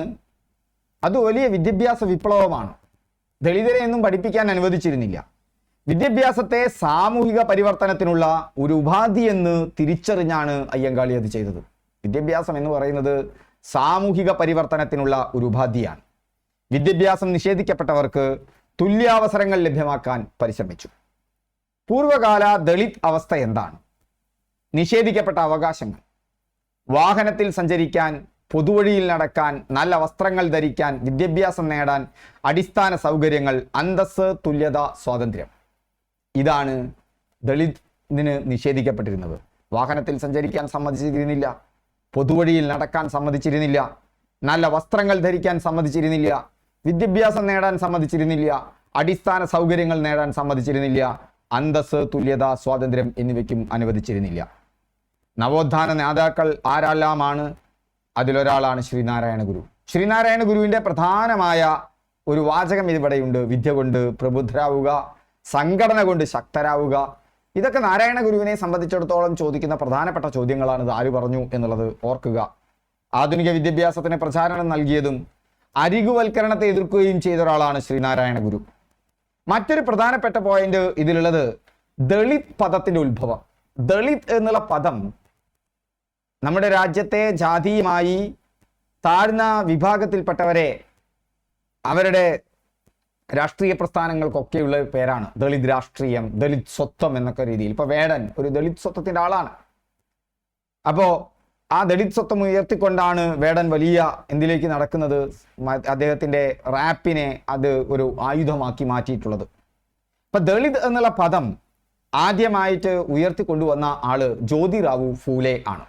അത് വലിയ വിദ്യാഭ്യാസ വിപ്ലവമാണ്. ദളിതരെ ഒന്നും പഠിപ്പിക്കാൻ അനുവദിച്ചിരുന്നില്ല. വിദ്യാഭ്യാസത്തെ സാമൂഹിക പരിവർത്തനത്തിനുള്ള ഒരു ഉപാധി എന്ന് തിരിച്ചറിഞ്ഞാണ് അയ്യങ്കാളി അത് ചെയ്തത്. വിദ്യാഭ്യാസം എന്ന് പറയുന്നത് സാമൂഹിക പരിവർത്തനത്തിനുള്ള ഒരു ഉപാധിയാണ്. വിദ്യാഭ്യാസം നിഷേധിക്കപ്പെട്ടവർക്ക് തുല്യാവസരങ്ങൾ ലഭ്യമാക്കാൻ പരിശ്രമിച്ചു. പൂർവകാല ദളിത് അവസ്ഥ എന്താണ്? നിഷേധിക്കപ്പെട്ട അവകാശങ്ങൾ. വാഹനത്തിൽ സഞ്ചരിക്കാൻ പൊതുവഴിയിൽ നടക്കാൻ നല്ല വസ്ത്രങ്ങൾ ധരിക്കാൻ വിദ്യാഭ്യാസം നേടാൻ അടിസ്ഥാന സൗകര്യങ്ങൾ അന്തസ് തുല്യത സ്വാതന്ത്ര്യം. ഇതാണ് ദളിതിന് നിഷേധിക്കപ്പെട്ടിരുന്നത്. വാഹനത്തിൽ സഞ്ചരിക്കാൻ സമ്മതിച്ചിരുന്നില്ല. പൊതുവഴിയിൽ നടക്കാൻ സമ്മതിച്ചിരുന്നില്ല. നല്ല വസ്ത്രങ്ങൾ ധരിക്കാൻ സമ്മതിച്ചിരുന്നില്ല. വിദ്യാഭ്യാസം നേടാൻ സമ്മതിച്ചിരുന്നില്ല. അടിസ്ഥാന സൗകര്യങ്ങൾ നേടാൻ സമ്മതിച്ചിരുന്നില്ല. അന്തസ് തുല്യത സ്വാതന്ത്ര്യം എന്നിവയ്ക്കും അനുവദിച്ചിരുന്നില്ല. നവോത്ഥാന നേതാക്കൾ ആരെല്ലാമാണ്? അതിലൊരാളാണ് ശ്രീനാരായണ ഗുരു. ശ്രീനാരായണ ഗുരുവിന്റെ പ്രധാനമായ ഒരു വാചകം ഇവിടെയുണ്ട് വിദ്യ കൊണ്ട് പ്രബുദ്ധരാവുക സംഘടന കൊണ്ട് ശക്തരാവുക. ഇതൊക്കെ നാരായണ ഗുരുവിനെ സംബന്ധിച്ചിടത്തോളം ചോദിക്കുന്ന പ്രധാനപ്പെട്ട ചോദ്യങ്ങളാണ് ഇത് ആര് പറഞ്ഞു എന്നുള്ളത് ഓർക്കുക. ആധുനിക വിദ്യാഭ്യാസത്തിന് പ്രചാരണം നൽകിയതും അരികുവൽക്കരണത്തെ എതിർക്കുകയും ചെയ്ത ഒരാളാണ് ശ്രീനാരായണ ഗുരു. മറ്റൊരു പ്രധാനപ്പെട്ട പോയിന്റ് ഇതിലുള്ളത് ദളിത് പദത്തിന്റെ ഉത്ഭവം. ദളിത് എന്നുള്ള പദം നമ്മുടെ രാജ്യത്തെ ജാതിയുമായി താഴ്ന്ന വിഭാഗത്തിൽപ്പെട്ടവരെ അവരുടെ രാഷ്ട്രീയ പ്രസ്ഥാനങ്ങൾക്കൊക്കെയുള്ള പേരാണ്. ദളിത് രാഷ്ട്രീയം ദളിത് സ്വത്വം എന്നൊക്കെ രീതിയിൽ. ഇപ്പൊ വേടൻ ഒരു ദളിത് സ്വത്വത്തിന്റെ ആളാണ്. അപ്പോ ആ ദളിത് സ്വത്വം ഉയർത്തിക്കൊണ്ടാണ് വേടൻ വലിയ എന്തിലേക്ക് നടക്കുന്നത്? അദ്ദേഹത്തിന്റെ റാപ്പിനെ അത് ഒരു ആയുധമാക്കി മാറ്റിയിട്ടുള്ളത്. ഇപ്പൊ ദളിത് എന്നുള്ള പദം ആദ്യമായിട്ട് ഉയർത്തിക്കൊണ്ടുവന്ന ആൾ ജ്യോതിറാവു ഫൂലെ ആണ്.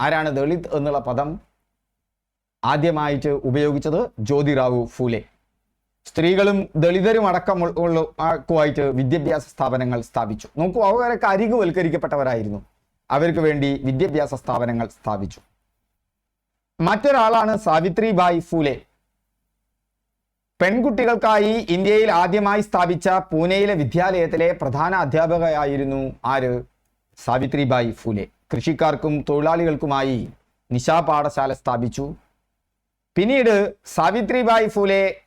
ആരാണ് ദളിത് എന്നുള്ള പദം ആദ്യമായിട്ട് ഉപയോഗിച്ചത്? ജ്യോതിറാവു ഫൂലെ. സ്ത്രീകളും ദളിതരും അടക്കമുള്ള ആക്കുമായിട്ട് വിദ്യാഭ്യാസ സ്ഥാപനങ്ങൾ സ്ഥാപിച്ചു. നോക്കൂ അവരൊക്കെ അരികുവൽക്കരിക്കപ്പെട്ടവരായിരുന്നു. അവർക്ക് വേണ്ടി വിദ്യാഭ്യാസ സ്ഥാപനങ്ങൾ സ്ഥാപിച്ചു. മറ്റൊരാളാണ് സാവിത്രിബായി ഫൂലെ. പെൺകുട്ടികൾക്കായി ഇന്ത്യയിൽ ആദ്യമായി സ്ഥാപിച്ച പൂനെയിലെ വിദ്യാലയത്തിലെ പ്രധാന അധ്യാപകയായിരുന്നു ആര്? സാവിത്രിബായി ഫൂലെ. കൃഷിക്കാർക്കും തൊഴിലാളികൾക്കുമായി നിശാ പാഠശാല സ്ഥാപിച്ചു. പിന്നീട് സാവിത്രിബായി ഫൂലെ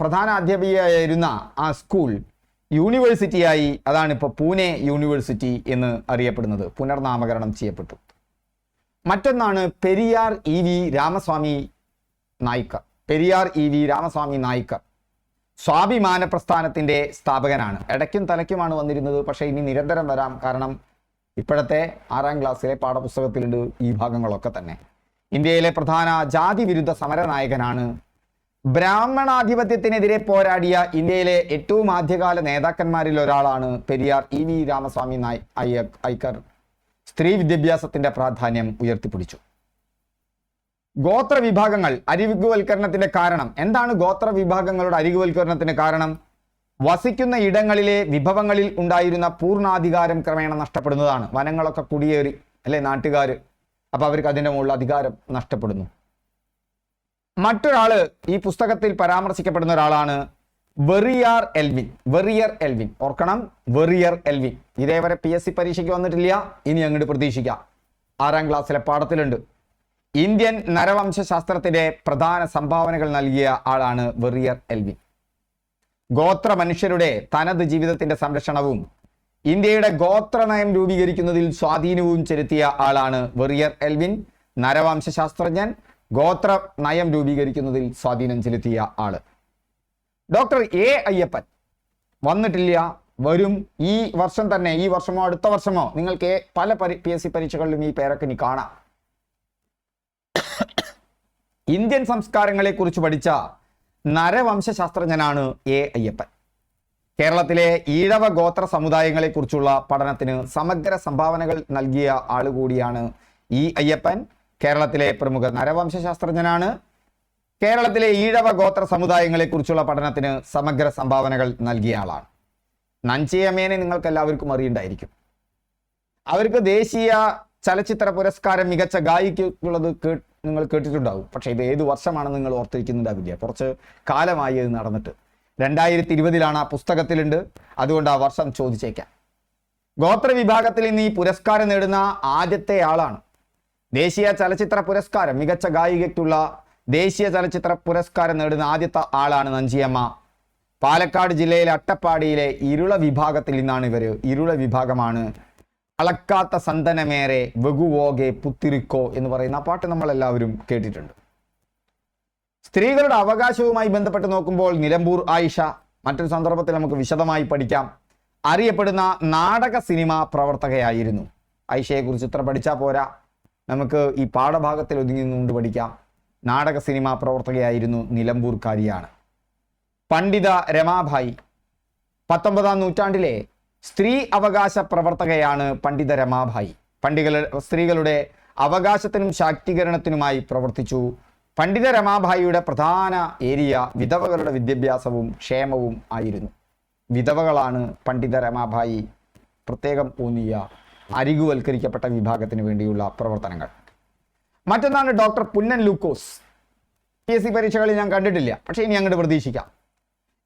പ്രധാന അധ്യാപികയായിരുന്ന ആ സ്കൂൾ യൂണിവേഴ്സിറ്റിയായി അതാണ് ഇപ്പോൾ പൂനെ യൂണിവേഴ്സിറ്റി എന്ന് അറിയപ്പെടുന്നത്. പുനർനാമകരണം ചെയ്യപ്പെട്ടു. മറ്റൊന്നാണ് Periyar E V Ramaswami Naicker Periyar E V Ramaswami Naicker സ്വാഭിമാന പ്രസ്ഥാനത്തിന്റെ സ്ഥാപകനാണ്. ഇടയ്ക്കും തലയ്ക്കുമാണ് വന്നിരുന്നത്. പക്ഷേ ഇനി നിരന്തരം വരാം. കാരണം ഇപ്പോഴത്തെ ആറാം ക്ലാസ്സിലെ പാഠപുസ്തകത്തിലുണ്ട് ഈ ഭാഗങ്ങളൊക്കെ തന്നെ. ഇന്ത്യയിലെ പ്രധാന ജാതി വിരുദ്ധ സമരനായകനാണ് ബ്രാഹ്മണാധിപത്യത്തിനെതിരെ പോരാടിയ ഇന്ത്യയിലെ ഏറ്റവും ആദ്യകാല നേതാക്കന്മാരിൽ ഒരാളാണ് പെരിയാർ ഇ വി രാമസ്വാമി നായ് ഐക്കർ. സ്ത്രീ വിദ്യാഭ്യാസത്തിന്റെ പ്രാധാന്യം ഉയർത്തിപ്പിടിച്ചു. ഗോത്ര വിഭാഗങ്ങൾ അരികുവൽക്കരണത്തിന്റെ കാരണം. എന്താണ് ഗോത്ര വിഭാഗങ്ങളുടെ അരികുവൽക്കരണത്തിന് കാരണം? വസിക്കുന്ന ഇടങ്ങളിലെ വിഭവങ്ങളിൽ ഉണ്ടായിരുന്ന പൂർണാധികാരം ക്രമേണ നഷ്ടപ്പെടുന്നതാണ്. വനങ്ങളൊക്കെ കുടിയേറി അല്ലെ നാട്ടുകാർ അപ്പൊ അവർക്ക് അതിന്റെ മുകളിൽ അധികാരം നഷ്ടപ്പെടുന്നു. മറ്റൊരാൾ ഈ പുസ്തകത്തിൽ പരാമർശിക്കപ്പെടുന്ന ഒരാളാണ് വെറിയർ എൽവിൻ. Verrier Elwin. ഓർക്കണം വെറിയർ എൽവിൻ. ഇതേവരെ പി എസ് സി പരീക്ഷയ്ക്ക് വന്നിട്ടില്ല. ഇനി അങ്ങോട്ട് പ്രതീക്ഷിക്കാം. ആറാം ക്ലാസ്സിലെ പാഠത്തിലുണ്ട്. ഇന്ത്യൻ നരവംശാസ്ത്രത്തിന്റെ പ്രധാന സംഭാവനകൾ നൽകിയ ആളാണ് വെറിയർ എൽവിൻ. ഗോത്ര മനുഷ്യരുടെ തനത് ജീവിതത്തിന്റെ സംരക്ഷണവും ഇന്ത്യയുടെ ഗോത്ര നയം രൂപീകരിക്കുന്നതിൽ സ്വാധീനവും ചെലുത്തിയ ആളാണ് വെറിയർ എൽവിൻ. നരവംശശാസ്ത്രജ്ഞൻ ഗോത്ര നയം രൂപീകരിക്കുന്നതിൽ സ്വാധീനം ചെലുത്തിയ ആൾ. ഡോക്ടർ എ അയ്യപ്പൻ വന്നിട്ടില്ല വരും. ഈ വർഷം തന്നെ ഈ വർഷമോ അടുത്ത വർഷമോ നിങ്ങൾക്ക് പല പി എസ് സി പരീക്ഷകളിലും ഈ പേരൊക്കെ ഇനി കാണാം. ഇന്ത്യൻ സംസ്കാരങ്ങളെ കുറിച്ച് പഠിച്ച നരവംശശാസ്ത്രജ്ഞനാണ് എ അയ്യപ്പൻ. കേരളത്തിലെ ഈഴവ ഗോത്ര സമുദായങ്ങളെ കുറിച്ചുള്ള പഠനത്തിന് സമഗ്ര സംഭാവനകൾ നൽകിയ ആളുകൂടിയാണ് ഇ അയ്യപ്പൻ. കേരളത്തിലെ പ്രമുഖ നരവംശാസ്ത്രജ്ഞനാണ് കേരളത്തിലെ ഈഴവ ഗോത്ര സമുദായങ്ങളെ കുറിച്ചുള്ള പഠനത്തിന് സമഗ്ര സംഭാവനകൾ നൽകിയ ആളാണ്. നഞ്ചിയമേനെ നിങ്ങൾക്ക് എല്ലാവർക്കും അറിയണ്ടായിരിക്കും. അവർക്ക് ദേശീയ ചലച്ചിത്ര പുരസ്കാരം മികച്ച ഗായിക്കുള്ളത് നിങ്ങൾ കേട്ടിട്ടുണ്ടാവും. പക്ഷേ ഇത് ഏത് വർഷമാണെന്ന് നിങ്ങൾ ഓർത്തിരിക്കുന്നുണ്ടാവില്ല കുറച്ച് കാലമായി ഇത് നടന്നിട്ട്. രണ്ടായിരത്തി ഇരുപതിലാണ് ആ പുസ്തകത്തിലുണ്ട്. അതുകൊണ്ട് ആ വർഷം ചോദിച്ചേക്കാം. ഗോത്ര വിഭാഗത്തിൽ നിന്ന് ഈ പുരസ്കാരം നേടുന്ന ആദ്യത്തെ ആളാണ് ദേശീയ ചലച്ചിത്ര പുരസ്കാരം മികച്ച ഗായികയ്ക്കുള്ള ദേശീയ ചലച്ചിത്ര പുരസ്കാരം നേടുന്ന ആദ്യത്തെ ആളാണ് നഞ്ചിയമ്മ. പാലക്കാട് ജില്ലയിലെ അട്ടപ്പാടിയിലെ ഇരുള വിഭാഗത്തിൽ നിന്നാണ് ഇവർ. ഇരുള വിഭാഗമാണ്. അളക്കാത്ത സന്തനമേറെ വെകുവോകെ പുത്തിരിക്കോ എന്ന് പറയുന്ന പാട്ട് നമ്മൾ എല്ലാവരും കേട്ടിട്ടുണ്ട്. സ്ത്രീകളുടെ അവകാശവുമായി ബന്ധപ്പെട്ട് നോക്കുമ്പോൾ നിലമ്പൂർ ആയിഷ. മറ്റൊരു സന്ദർഭത്തിൽ നമുക്ക് വിശദമായി പഠിക്കാം. അറിയപ്പെടുന്ന നാടക സിനിമ പ്രവർത്തകയായിരുന്നു. ആയിഷയെക്കുറിച്ച് ഇത്ര പഠിച്ചാൽ പോരാ. നമുക്ക് ഈ പാഠഭാഗത്തിൽ ഒതുങ്ങി നിന്നുകൊണ്ട് പഠിക്കാം. നാടക സിനിമാ പ്രവർത്തകയായിരുന്നു നിലമ്പൂർ നിലമ്പൂർക്കാരിയാണ്. പണ്ഡിത രമാഭായി പത്തൊമ്പതാം നൂറ്റാണ്ടിലെ സ്ത്രീ അവകാശ പ്രവർത്തകയാണ് പണ്ഡിത രമാഭായി. പണ്ഡിത സ്ത്രീകളുടെ അവകാശത്തിനും ശാക്തീകരണത്തിനുമായി പ്രവർത്തിച്ചു. പണ്ഡിത രമാഭായിയുടെ പ്രധാന ഏരിയ വിധവകളുടെ വിദ്യാഭ്യാസവും ക്ഷേമവും ആയിരുന്നു. വിധവകളാണ് പണ്ഡിത രമാഭായി പ്രത്യേകം ഊന്നിയ അരികുവൽക്കരിക്കപ്പെട്ട വിഭാഗത്തിന് വേണ്ടിയുള്ള പ്രവർത്തനങ്ങൾ. മറ്റൊന്നാണ് doctor Punnen Lukose. P S C പരീക്ഷകളിൽ ഞാൻ കണ്ടിട്ടില്ല പക്ഷേ ഇനി അങ്ങോട്ട് പ്രതീക്ഷിക്കാം.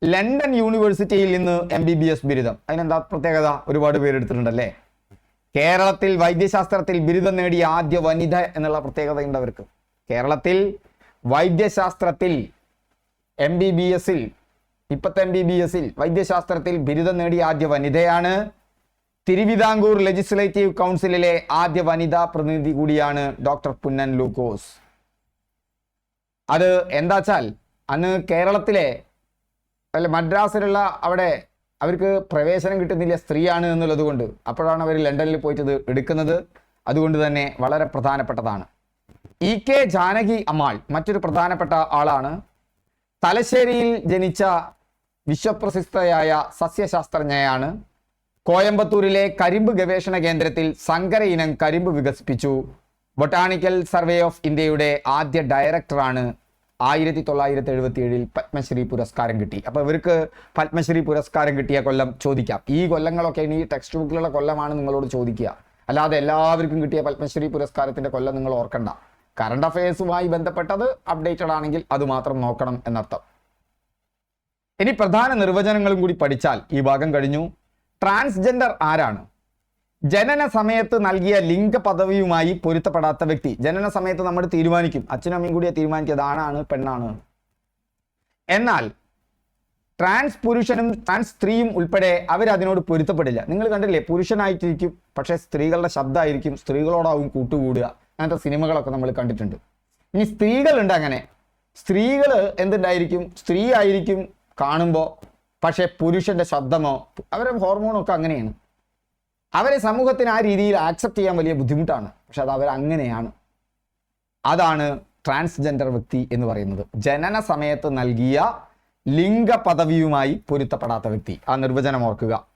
ലണ്ടൻ യൂണിവേഴ്സിറ്റിയിൽ നിന്ന് എം ബി ബി എസ് ബിരുദം. അതിനെന്താ പ്രത്യേകത? ഒരുപാട് പേരെടുത്തിട്ടുണ്ടല്ലേ കേരളത്തിൽ വൈദ്യശാസ്ത്രത്തിൽ ബിരുദം നേടിയ ആദ്യ വനിത എന്നുള്ള പ്രത്യേകതയുണ്ട് അവർക്ക്. കേരളത്തിൽ വൈദ്യശാസ്ത്രത്തിൽ എം ബി ബി എസിൽ ഇപ്പത്തെ എം ബി ബി എസിൽ വൈദ്യശാസ്ത്രത്തിൽ ബിരുദം നേടിയ ആദ്യ വനിതയാണ് തിരുവിതാംകൂർ ലെജിസ്ലേറ്റീവ് കൗൺസിലിലെ ആദ്യ വനിതാ പ്രതിനിധി കൂടിയാണ് ഡോക്ടർ പുന്നൻ ലൂക്കോസ്. അത് എന്താച്ചാൽ അന്ന് കേരളത്തിലെ അല്ല മദ്രാസിലുള്ള അവിടെ അവർക്ക് പ്രവേശനം കിട്ടുന്നില്ല സ്ത്രീയാണ് എന്നുള്ളത് കൊണ്ട് അപ്പോഴാണ് അവർ ലണ്ടനിൽ പോയിട്ട് എടുക്കുന്നത്. അതുകൊണ്ട് തന്നെ വളരെ പ്രധാനപ്പെട്ടതാണ്. ഇ കെ ജാനകി അമ്മാൾ മറ്റൊരു പ്രധാനപ്പെട്ട ആളാണ്. തലശ്ശേരിയിൽ ജനിച്ച വിശ്വപ്രസിദ്ധയായ സസ്യശാസ്ത്രജ്ഞയാണ്. കോയമ്പത്തൂരിലെ കരിമ്പ് ഗവേഷണ കേന്ദ്രത്തിൽ സങ്കര ഇനം കരിമ്പ് വികസിപ്പിച്ചു. ബൊട്ടാണിക്കൽ സർവേ ഓഫ് ഇന്ത്യയുടെ ആദ്യ ഡയറക്ടറാണ് ആയിരത്തി തൊള്ളായിരത്തി എഴുപത്തി ഏഴിൽ പത്മശ്രീ പുരസ്കാരം കിട്ടി. അപ്പോൾ ഇവർക്ക് പത്മശ്രീ പുരസ്കാരം കിട്ടിയ കൊല്ലം ചോദിക്കാം. ഈ കൊല്ലങ്ങളൊക്കെ ഇനി ടെക്സ്റ്റ് ബുക്കിലുള്ള കൊല്ലമാണ് നിങ്ങളോട് ചോദിക്കുക. അല്ലാതെ എല്ലാവർക്കും കിട്ടിയ പത്മശ്രീ പുരസ്കാരത്തിന്റെ കൊല്ലം നിങ്ങൾ ഓർക്കണ്ട. കറണ്ട് അഫയേഴ്സുമായി ബന്ധപ്പെട്ടത് അപ്ഡേറ്റഡ് ആണെങ്കിൽ അത് മാത്രം നോക്കണം എന്നർത്ഥം. ഇനി പ്രധാന നിർവചനങ്ങളും കൂടി പഠിച്ചാൽ ഈ ഭാഗം കഴിഞ്ഞു. ട്രാൻസ്ജെൻഡർ ആരാണ്? ജനന സമയത്ത് നൽകിയ ലിംഗ പദവിയുമായി പൊരുത്തപ്പെടാത്ത വ്യക്തി. ജനന സമയത്ത് നമ്മൾ തീരുമാനിക്കും. അച്ഛനും അമ്മയും കൂടിയ തീരുമാനിക്കുന്നത് ആണാണ് പെണ്ണാണ്? എന്നാൽ ട്രാൻസ് പുരുഷനും ട്രാൻസ് സ്ത്രീയും ഉൾപ്പെടെ അവർ അതിനോട് പൊരുത്തപ്പെടില്ല. നിങ്ങൾ കണ്ടില്ലേ പുരുഷനായിട്ടിരിക്കും പക്ഷേ സ്ത്രീകളുടെ ശബ്ദമായിരിക്കും സ്ത്രീകളോടാവും കൂട്ടുകൂടുക. അങ്ങനത്തെ സിനിമകളൊക്കെ നമ്മൾ കണ്ടിട്ടുണ്ട്. ഇനി സ്ത്രീകളുണ്ട് അങ്ങനെ. സ്ത്രീകൾ എന്തുണ്ടായിരിക്കും? സ്ത്രീ ആയിരിക്കും കാണുമ്പോൾ പക്ഷേ പുരുഷന്റെ ശബ്ദമോ അവരുടെ ഹോർമോണൊക്കെ അങ്ങനെയാണ്. അവരെ സമൂഹത്തിന് ആ രീതിയിൽ ആക്സെപ്റ്റ് ചെയ്യാൻ വലിയ ബുദ്ധിമുട്ടാണ്. പക്ഷെ അത് അവരങ്ങനെയാണ് അതാണ് ട്രാൻസ്ജെൻഡർ വ്യക്തി എന്ന് പറയുന്നത്. ജനന സമയത്ത് നൽകിയ ലിംഗ പദവിയുമായി പൊരുത്തപ്പെടാത്ത വ്യക്തി. ആ നിർവചനം ഓർക്കുക.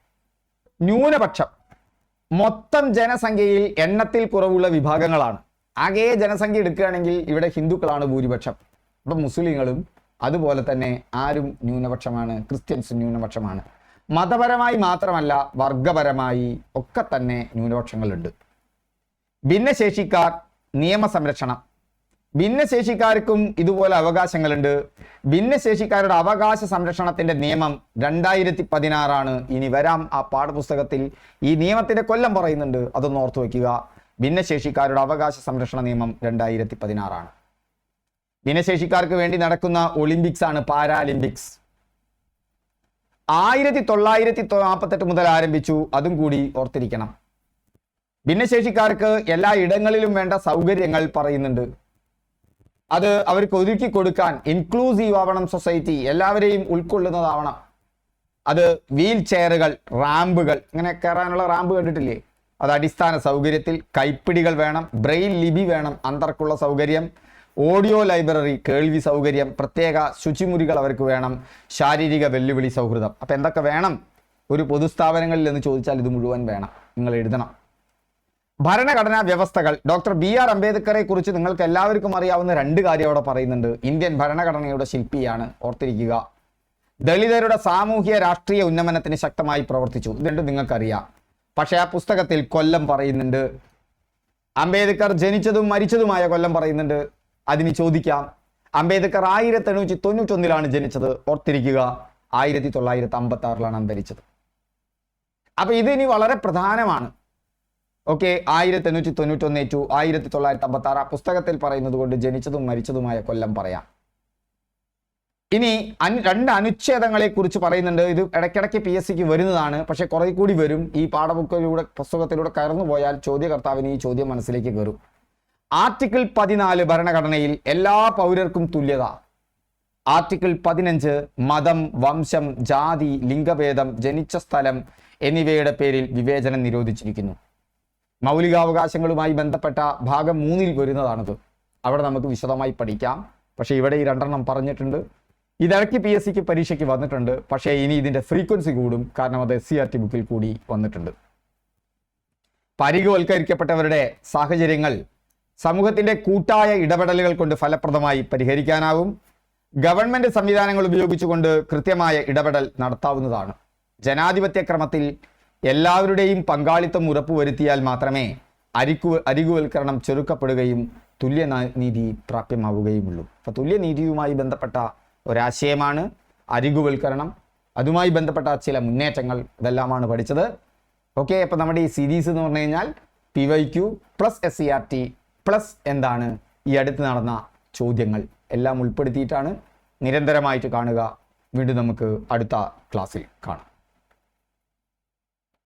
ന്യൂനപക്ഷം. മൊത്തം ജനസംഖ്യയിൽ എണ്ണത്തിൽ കുറവുള്ള വിഭാഗങ്ങളാണ്. ആകെ ജനസംഖ്യ എടുക്കുകയാണെങ്കിൽ ഇവിടെ ഹിന്ദുക്കളാണ് ഭൂരിപക്ഷം. അപ്പം മുസ്ലിങ്ങളും അതുപോലെ തന്നെ ആരും ന്യൂനപക്ഷമാണ് ക്രിസ്ത്യൻസ് ന്യൂനപക്ഷമാണ്. മതപരമായി മാത്രമല്ല വർഗപരമായി ഒക്കെ തന്നെ ന്യൂനപക്ഷങ്ങളുണ്ട്. ഭിന്നശേഷിക്കാർ നിയമസംരക്ഷണം. ഭിന്നശേഷിക്കാർക്കും ഇതുപോലെ അവകാശങ്ങളുണ്ട്. ഭിന്നശേഷിക്കാരുടെ അവകാശ സംരക്ഷണത്തിന്റെ നിയമം രണ്ടായിരത്തി പതിനാറാണ് ഇനി വരാം ആ പാഠപുസ്തകത്തിൽ. ഈ നിയമത്തിന്റെ കൊല്ലം പറയുന്നുണ്ട്. അതൊന്ന് ഓർത്തു വയ്ക്കുക ഭിന്നശേഷിക്കാരുടെ അവകാശ സംരക്ഷണ നിയമം രണ്ടായിരത്തി പതിനാറാണ് ഭിന്നശേഷിക്കാർക്ക് വേണ്ടി നടക്കുന്ന ഒളിമ്പിക്സ് ആണ് പാരാലിമ്പിക്സ്. ആയിരത്തി തൊള്ളായിരത്തി നാൽപ്പത്തെട്ട് മുതൽ ആരംഭിച്ചു. അതും കൂടി ഓർത്തിരിക്കണം. ഭിന്നശേഷിക്കാർക്ക് എല്ലാ ഇടങ്ങളിലും വേണ്ട സൗകര്യങ്ങൾ പറയുന്നുണ്ട്. അത് അവർക്ക് ഒരുക്കി കൊടുക്കാൻ ഇൻക്ലൂസീവ് ആവണം സൊസൈറ്റി എല്ലാവരെയും ഉൾക്കൊള്ളുന്നതാവണം. അത് വീൽ ചെയറുകൾ റാമ്പുകൾ ഇങ്ങനെ കയറാനുള്ള റാമ്പ് കണ്ടിട്ടില്ലേ? അത് അടിസ്ഥാന സൗകര്യത്തിൽ കൈപ്പിടികൾ വേണം ബ്രെയിൽ ലിപി വേണം അന്തർക്കുള്ള സൗകര്യം. ഓഡിയോ ലൈബ്രറി കേൾവി സൗകര്യം പ്രത്യേക ശുചിമുറികൾ അവർക്ക് വേണം ശാരീരിക വെല്ലുവിളി സൗഹൃദം. അപ്പം എന്തൊക്കെ വേണം? ഒരു പൊതുസ്ഥാപനങ്ങളിൽ എന്ന് ചോദിച്ചാൽ ഇത് മുഴുവൻ വേണം. നിങ്ങൾ എഴുതണം. ഭരണഘടനാ വ്യവസ്ഥകൾ. ഡോക്ടർ ബി ആർ അംബേദ്കറെ കുറിച്ച് നിങ്ങൾക്ക് എല്ലാവർക്കും അറിയാവുന്ന രണ്ട് കാര്യം അവിടെ പറയുന്നുണ്ട്. ഇന്ത്യൻ ഭരണഘടനയുടെ ശില്പിയാണ്. ഓർത്തിരിക്കുക. ദളിതരുടെ സാമൂഹ്യ രാഷ്ട്രീയ ഉന്നമനത്തിന് ശക്തമായി പ്രവർത്തിച്ചു. ഇത് രണ്ടും നിങ്ങൾക്കറിയാം. പക്ഷേ ആ പുസ്തകത്തിൽ കൊല്ലം പറയുന്നുണ്ട്. അംബേദ്കർ ജനിച്ചതും മരിച്ചതുമായ കൊല്ലം പറയുന്നുണ്ട്. അതിന് ചോദിക്കാം. അംബേദ്കർ ആയിരത്തി എണ്ണൂറ്റി തൊണ്ണൂറ്റൊന്നിലാണ് ജനിച്ചത്. ഓർത്തിരിക്കുക ആയിരത്തി തൊള്ളായിരത്തി അമ്പത്തി ആറിലാണ് അന്തരിച്ചത്. അപ്പൊ ഇതിനി വളരെ പ്രധാനമാണ്. ഓക്കെ ആയിരത്തി എണ്ണൂറ്റി തൊണ്ണൂറ്റൊന്ന് ടു ആയിരത്തി തൊള്ളായിരത്തി അമ്പത്തി ആറ് ആ പുസ്തകത്തിൽ പറയുന്നത് കൊണ്ട് ജനിച്ചതും മരിച്ചതുമായ കൊല്ലം പറയാം. ഇനി രണ്ട് അനുച്ഛേദങ്ങളെ കുറിച്ച് പറയുന്നുണ്ട്. ഇത് ഇടയ്ക്കിടയ്ക്ക് പി എസ് സിക്ക് വരുന്നതാണ്. പക്ഷെ കുറെ കൂടി വരും. ഈ പാഠബുക്കിലൂടെ പുസ്തകത്തിലൂടെ കയർന്നു പോയാൽ ചോദ്യകർത്താവിന് ഈ ചോദ്യം മനസ്സിലേക്ക് കയറും. ആർട്ടിക്കിൾ പതിനാല് ഭരണഘടനയിൽ എല്ലാ പൗരർക്കും തുല്യത. ആർട്ടിക്കിൾ പതിനഞ്ച് മതം വംശം ജാതി ലിംഗഭേദം ജനിച്ച സ്ഥലം എന്നിവയുടെ പേരിൽ വിവേചനം നിരോധിച്ചിരിക്കുന്നു. മൗലികാവകാശങ്ങളുമായി ബന്ധപ്പെട്ട ഭാഗം മൂന്നിൽ വരുന്നതാണത്. അവിടെ നമുക്ക് വിശദമായി പഠിക്കാം. പക്ഷേ ഇവിടെ ഈ രണ്ടെണ്ണം പറഞ്ഞിട്ടുണ്ട്. ഇതിടയ്ക്ക് പി എസ് സിക്ക് പരീക്ഷയ്ക്ക് വന്നിട്ടുണ്ട്. പക്ഷേ ഇനി ഇതിന്റെ ഫ്രീക്വൻസി കൂടും. കാരണം അത് എസ് സി ആർ ടി ബുക്കിൽ കൂടി വന്നിട്ടുണ്ട്. പരികവൽക്കരിക്കപ്പെട്ടവരുടെ സാഹചര്യങ്ങൾ സമൂഹത്തിന്റെ കൂട്ടായ ഇടപെടലുകൾ കൊണ്ട് ഫലപ്രദമായി പരിഹരിക്കാനാവും. ഗവൺമെന്റ് സംവിധാനങ്ങൾ ഉപയോഗിച്ചുകൊണ്ട് കൃത്യമായ ഇടപെടൽ നടത്താവുന്നതാണ്. ജനാധിപത്യ ക്രമത്തിൽ എല്ലാവരുടെയും പങ്കാളിത്തം ഉറപ്പുവരുത്തിയാൽ മാത്രമേ അരിക്കു അരികുവൽക്കരണം ചെറുക്കപ്പെടുകയും തുല്യനീതി പ്രാപ്യമാവുകയുമുള്ളൂ. അപ്പൊ തുല്യനീതിയുമായി ബന്ധപ്പെട്ട ഒരാശയമാണ് അരികുവൽക്കരണം. അതുമായി ബന്ധപ്പെട്ട ചില മുന്നേറ്റങ്ങൾ ഇതെല്ലാമാണ് പഠിച്ചത്. ഓക്കെ അപ്പോൾ നമ്മുടെ ഈ സീരീസ് എന്ന് പറഞ്ഞു കഴിഞ്ഞാൽ P Y Q plus S C R T plus എന്താണ് ഈ അടുത്ത് നടന്ന ചോദ്യങ്ങൾ എല്ലാം ഉൾപ്പെടുത്തിയിട്ടാണ് നിരന്തരമായിട്ട് കാണുക. വീണ്ടും നമുക്ക് അടുത്ത ക്ലാസ്സിൽ കാണാം.